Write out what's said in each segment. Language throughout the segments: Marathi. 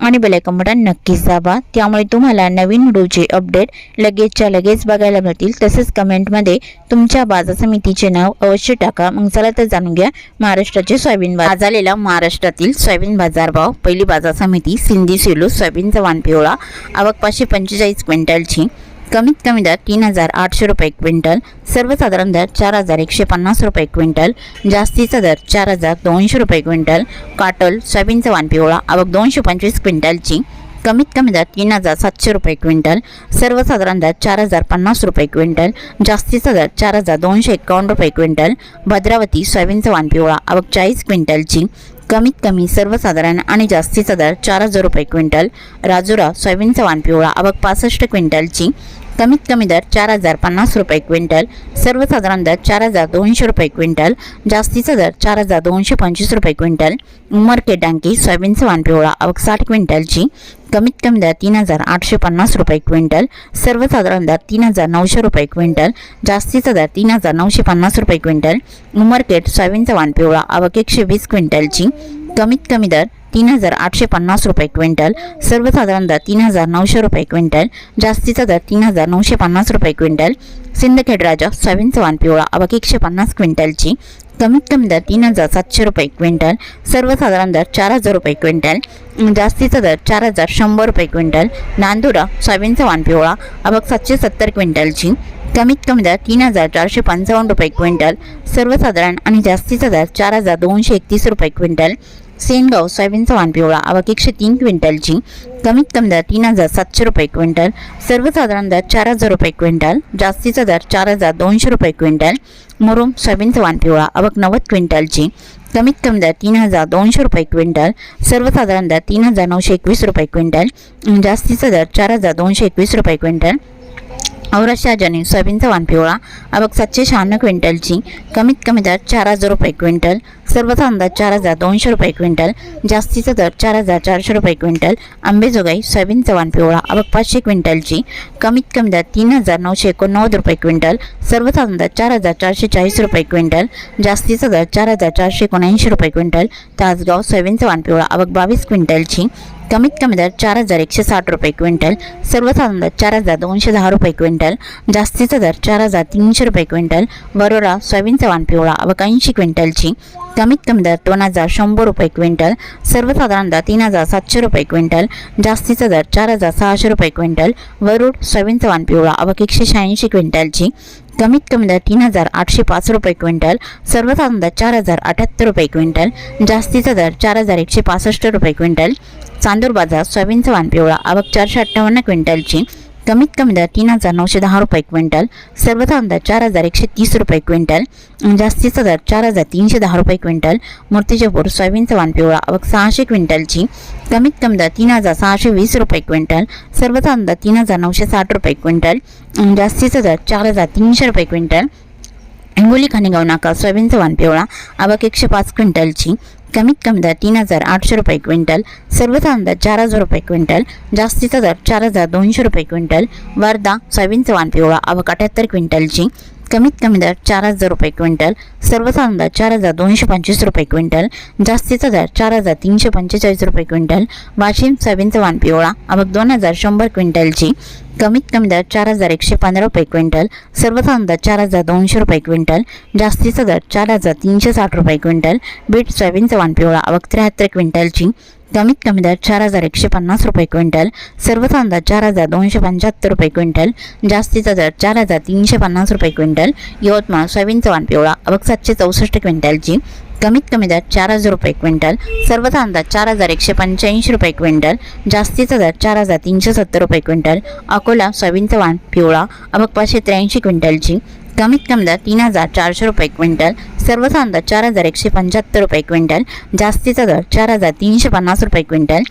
आणि बेलायकन बटन नक्कीच दाबा. त्यामुळे तुम्हाला नवीन व्हिडिओचे अपडेट लगेचच्या लगेच बघायला मिळतील. तसेच कमेंटमध्ये तुमच्या बाजार समितीचे नाव अवश्य टाका. मग चला तर जाणून घ्या महाराष्ट्राचे सोयाबीन बाजार. झालेला महाराष्ट्रातील सोयाबीन बाजारभाव पहिली बाजार समिती सिंधी सेलू सोयाबीनचा वाण पिवळा. आवक पाचशे पंचेचाळीस क्विंटलची. कमीत कमी दर तीन हजार आठशे रुपये क्विंटल सर्वसाधारण दर चार हजार एकशे पन्नास रुपये क्विंटल जास्तीचा दर चार हजार दोनशे रुपये क्विंटल काटल सोयाबीनचा वाण पिवळा आवक दोनशे पंचवीस क्विंटलची कमीत कमी दर तीन हजार सातशे रुपये क्विंटल सर्वसाधारण दर चार हजार पन्नास रुपये क्विंटल जास्तीचा दर चार हजार दोनशे एकावन्न रुपये क्विंटल भद्रावती सोयाबीनचा वाण पिवळा आवक चाळीस क्विंटलची कमीत कमी सर्वसाधारण आणि जास्तीचा दर चार हजार रुपये क्विंटल राजुरा सोयाबीनचा वाण पिवळा आवक पासष्ट क्विंटलची कमीत कमी दर चार हजार पन्नास रुपये क्विंटल सर्वसाधारण दर चार हजार दोनशे रुपये क्विंटल जास्तीचा दर चार हजार दोनशे पंचवीस रुपये क्विंटल उमरके डांकी सोयाबीनचा वाण पिवळा साठ क्विंटलची कमीत कमी दर तीन हजार आठशे पन्नास रुपये क्विंटल सर्वसाधारण दर तीन हजार नऊशे रुपये क्विंटल जास्तीचा दर तीन हजार नऊशे पन्नास रुपये क्विंटल उमरकेट सोयाबीनचा वाण पिवळा आवक एकशे वीस क्विंटलची कमीत कमी दर तीन हजार आठशे पन्नास रुपये क्विंटल सर्वसाधारण दर तीन हजार नऊशे रुपये क्विंटल जास्तीचा दर तीन हजार नऊशे पन्नास रुपये क्विंटल सिंदखेड राजा सोयाबीनचा वाण पिवळा आवक एकशे पन्नास क्विंटलची कमीत कमी दर तीन हजार सातशे रुपये क्विंटल सर्वसाधारण दर चार हजार रुपये क्विंटल जास्तीचा दर चार हजार शंभर रुपये क्विंटल नांदुरा सोयाबीनचा वाण पिवळा आवक सातशे सत्तर क्विंटलची कमीत कमी दर तीन हजार चारशे पंचावन्न रुपये क्विंटल सर्वसाधारण आणि जास्तीचा दर चार हजार दोनशे एकतीस रुपये क्विंटल सेनगाव सोयाबीनचा वाण पिवळा आवक एकशे तीन क्विंटलची कमीत कमी दर तीन हजार सातशे रुपये क्विंटल सर्वसाधारण दर चार हजार रुपये क्विंटल जास्तीचा दर चार हजार दोनशे रुपये क्विंटल मुरुम सोयाबीनचा वाण पिवळा आवक नव्वद क्विंटलची कमीत कमी दर तीन हजार दोनशे रुपये क्विंटल सर्वसाधारण दर तीन हजार नऊशे एकवीस रुपये क्विंटल जास्तीचा दर चार हजार दोनशे एकवीस रुपये क्विंटल औरत शहाजानी सोयाबीनचा वाण पिवळा अबक सातशे शहाण्णव क्विंटलची कमीत कमी दर चार हजार रुपये क्विंटल सर्वचा अंदाज चार हजार दोनशे रुपये क्विंटल जास्तीचा दर चार हजार चारशे रुपये क्विंटल आंबेजोगाई सोयाबीनचा वाण पिवळा अबक पाचशे क्विंटलची कमीत कमी दर तीन हजार नऊशे एकोणनव्वद रुपये क्विंटल सर्वचा अंदाज चार हजार चारशे चाळीस रुपये क्विंटल जास्तीचा दर चार हजार चारशे एकोणऐंशी रुपये क्विंटल तासगाव सोयाबीनचा वाण पिवळा अबक बावीस क्विंटलची कमीत कमी दर चार हजार एकशे साठ रुपये क्विंटल सर्वसाधारण दर चार हजार दोनशे दहा रुपये क्विंटल जास्तीचा दर चार हजार तीनशे रुपये क्विंटल वरोरा सोयाबीनचा वाण पिवळा व ऐंशी क्विंटलची कमीत कमी दर दोन हजार शंभर रुपये क्विंटल सर्वसाधारण दर तीन हजार सातशे रुपये क्विंटल जास्तीचा दर चार हजार सहाशे रुपये क्विंटल वरुड सोयाबीनचा वाण पिवळा आवक एकशे शहाऐंशी क्विंटलची कमीत कमी दर तीन हजार आठशे पाच रुपये क्विंटल सर्वसाधारण दर चार हजार अठ्याहत्तर रुपये क्विंटल जास्तीचा दर चार हजार एकशे पासष्ट रुपये क्विंटल चांदूर बाजार सोयाबीनचा वाण पिवळा आवक चारशे अठ्ठावन्न क्विंटलची. कमीत कमी दर तीन हजार नऊशे दहा रुपये क्विंटल. सर्वसाधारण दर चार हजार एकशे तीस रुपये क्विंटल. जास्तीचा दर चार हजार तीनशे दहा रुपये क्विंटल. मूर्तिजापूर सोयाबीनचा वाण पिवळा आवक सहाशे क्विंटलची. कमीत कमी दर तीन हजार सहाशे वीस रुपये क्विंटल. सर्वसाधारण दर तीन हजार नऊशे साठ रुपये क्विंटल. जास्तीचा दर चार हजार तीनशे रुपये क्विंटल. हिंगोली खाणेगाव नाका सोयाबीनचा वाण पिवळा आवक एकशे पाच क्विंटलची. कमीत कमी दर तीन हजार आठशे रुपये क्विंटल सर्वसाधारण दर चार हजार रुपये क्विंटल जास्तीचा दर चार हजार दोनशे रुपये क्विंटल वर्धा सोयाबीनचा वाण पिवळा आवक अठ्याहत्तर क्विंटलची कमीत कमी दर चार हजार रुपये क्विंटल सर्वसाधारण दर चार हजार दोनशे पंचवीस रुपये क्विंटल जास्तीचा दर चार हजार तीनशे पंचेचाळीस रुपये क्विंटल वाशिम सोयाबीनचा वाण पिवळा आवक दोन हजार शंभर क्विंटलची कमीत कमी दर चार हजार एकशे पंधरा रुपये क्विंटल सर्वसाधारण दर चार हजार दोनशे रुपये क्विंटल जास्तीचा दर चार हजार तीनशे साठ रुपये क्विंटल बीट सोयाबीनचा वाण पिवळा आवक त्र्याहत्तर क्विंटलची कमीत कमी दर चार हजार एकशे पन्नास रुपये क्विंटल सर्वसाधारण दर चार हजार दोनशे पंच्याहत्तर रुपये क्विंटल जास्तीचा दर चार हजार तीनशे पन्नास रुपये क्विंटल यवतमाळ सोयाबीनचा वाण पिवळा आवक सातशे चौसष्ट क्विंटलची कमीत कमी दर चार हजार रुपये क्विंटल सर्वसाधारण दर चार हजार एकशे पंच्याऐंशी रुपये क्विंटल जास्तीचा दर चार हजार तीनशे सत्तर रुपये क्विंटल अकोला सोयाबीनचा वाण पिवळा अबक पाचशे त्र्याऐंशी क्विंटलची कमीत कमी दर तीन हजार चारशे रुपये क्विंटल सर्वचा अंदाज चार हजार एकशे पंच्याहत्तर रुपये क्विंटल जास्तीचा दर चार हजार तीनशे पन्नास रुपये क्विंटल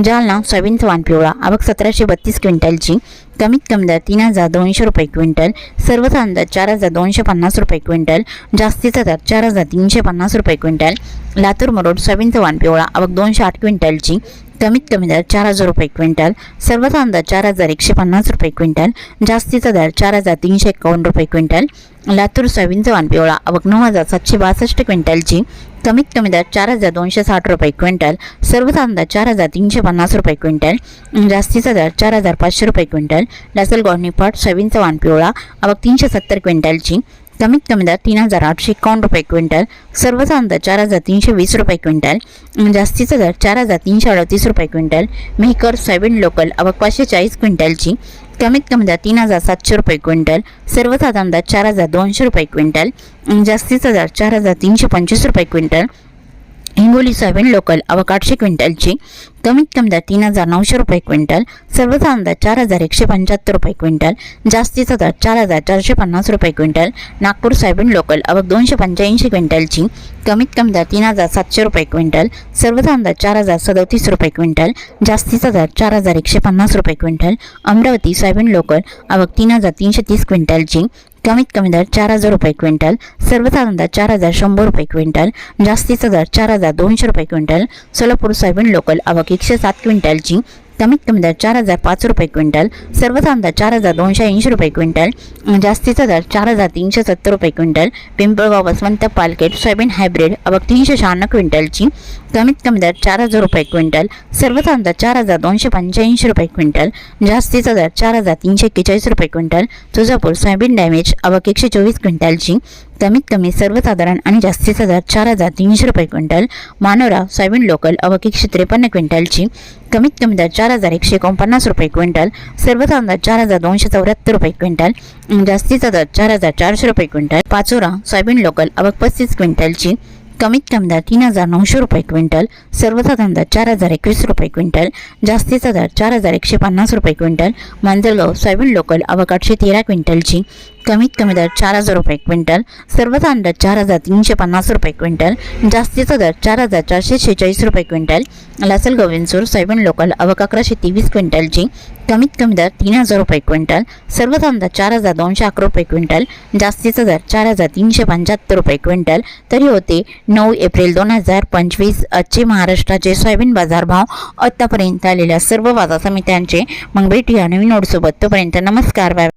जालना सोयाबीनचा वाण पिवळा आवक सतराशे बत्तीस क्विंटलची कमीत कमी दर तीन हजार दोनशे रुपये क्विंटल सर्वचा अंदाज चार हजार दोनशे पन्नास रुपये क्विंटल जास्तीचा दर चार हजार तीनशे पन्नास रुपये क्विंटल लातूर मरोड सोयाबीनचा वाण पिवळा आवक दोनशे आठ क्विंटलची कमीत कमी दर चार हजार रुपये क्विंटल सर्वचा अंदाज चार हजार एकशे पन्नास रुपये क्विंटल जास्तीचा दर चार हजार तीनशे एकावन्न रुपये क्विंटल लातूर सोयाबीनचा वाण पिवळा आवक नऊ हजार सातशे बासष्ट क्विंटलची कमीत कमी दर चार हजार दोनशे साठ रुपये क्विंटल सर्वचा अंदाज चार हजार तीनशे पन्नास रुपये क्विंटल जास्तीचा दर चार हजार पाचशे रुपये क्विंटल लासलगाव निफाड सोयाबीनचा वाण पिवळा आवक तीनशे सत्तर क्विंटलची कमीत कमी दर तीन हजार आठशे एकावन्न रुपये क्विंटल सर्वचा दर चार हजार तीनशे वीस रुपये क्विंटल जास्तीचा दर चार हजार तीनशे अडतीस रुपये क्विंटल. मेहकर सोयाबीन लोकल आवक पाचशे चाळीस क्विंटलची. कमीत कमी दर तीन हजार सातशे रुपये क्विंटल सर्वचा दर चार हजार दोनशे रुपये क्विंटल जास्तीचा दर चार हजार तीनशे पंचवीस रुपये क्विंटल. हिंगोली सोयाबीन लोकल अवक आठशे क्विंटलची कमीत कमी दर तीन हजार नऊशे रुपये क्विंटल सर्वचा दर चार हजार एकशे पंच्याहत्तर रुपये क्विंटल जास्तीचा दर चार हजार चारशे पन्नास रुपये क्विंटल नागपूर सोयाबीन लोकल आवक दोनशे पंच्याऐंशी क्विंटलची कमीत कमी दर तीन हजार सातशे रुपये क्विंटल सर्वचा दर चार हजार सदोतीस रुपये क्विंटल जास्तीचा दर चार हजार एकशे पन्नास रुपये क्विंटल अमरावती सोयाबीन लोकल आवक तीन हजार तीनशे तीस क्विंटलची कमीत कमी दर चार हजार रुपये क्विंटल सर्वसाधारण दर चार हजार शंभर रुपये क्विंटल जास्तीचा दर चार हजार दोनशे रुपये क्विंटल सोलापूर सोयाबीन लोकल आवक एकशे सात क्विंटलची कमीत कमी दर चार हजार पाच रुपये क्विंटल सर्व अंदाज चार हजार दोनशे ऐंशी रुपये क्विंटल जास्तीचा दर चार हजार तीनशे सत्तर रुपये क्विंटल पिंपळगाव वसवंत पालकेट सोयाबीन हायब्रिड आवक तीनशे शहाण्णव क्विंटलची कमीत कमी दर चार हजार रुपये क्विंटल सर्व अंदाज चार हजार दोनशे पंच्याऐंशी रुपये क्विंटल जास्तीचा दर चार हजार तीनशे एक्केचाळीस रुपये क्विंटल तुळजापूर सोयाबीन डॅमेज आवक एकशे चोवीस क्विंटलची कमीत कमी सर्वसाधारण आणि जास्तीचा दर चार हजार तीनशे रुपये क्विंटल मानोरा सोयाबीन लोकल आवक एकशे त्रेपन्न क्विंटलची कमीत कमी दर चार हजार एकशे एकोणपन्नास रुपये क्विंटल सर्वसाधारण अंदाज चार हजार दोनशे चौऱ्याहत्तर रुपये क्विंटल जास्तीचा दर चार हजार चारशे रुपये क्विंटल पाचोरा सोयाबीन लोकल अवक पस्तीस क्विंटलची कमीत कमी दर तीन हजार नऊशे रुपये क्विंटल सर्वसाधारण दर चार हजार एकवीस रुपये क्विंटल जास्तीचा दर चार हजार एकशे पन्नास रुपये क्विंटल मांजरगाव सोयाबीन लोकल आवक आठशे तेरा क्विंटलची कमीत कमी दर चार हजार रुपये क्विंटल सर्वसाधारण दर चार हजार तीनशे पन्नास रुपये क्विंटल जास्तीचा दर चार हजार चारशे शेहेचाळीस रुपये क्विंटल लासल गोविंदसूर सोयाबीन लोकल आवक अकराशे तेवीस क्विंटलची कमीत कमी दर तीन हजार रुपये क्विंटल सर्वसाधारण दर चार हजार दोनशे अकरा रुपये क्विंटल जास्तीचा दर चार हजार तीनशे पंच्याहत्तर रुपये क्विंटल. तरी होते नऊ एप्रिल दोन हजार पंचवीस आजचे महाराष्ट्राचे सोयाबीन बाजारभाव आत्तापर्यंत आलेल्या सर्व बाजार समित्यांचे मग भेटूया नवीन नोटसोबत तोपर्यंत नमस्कार बाय.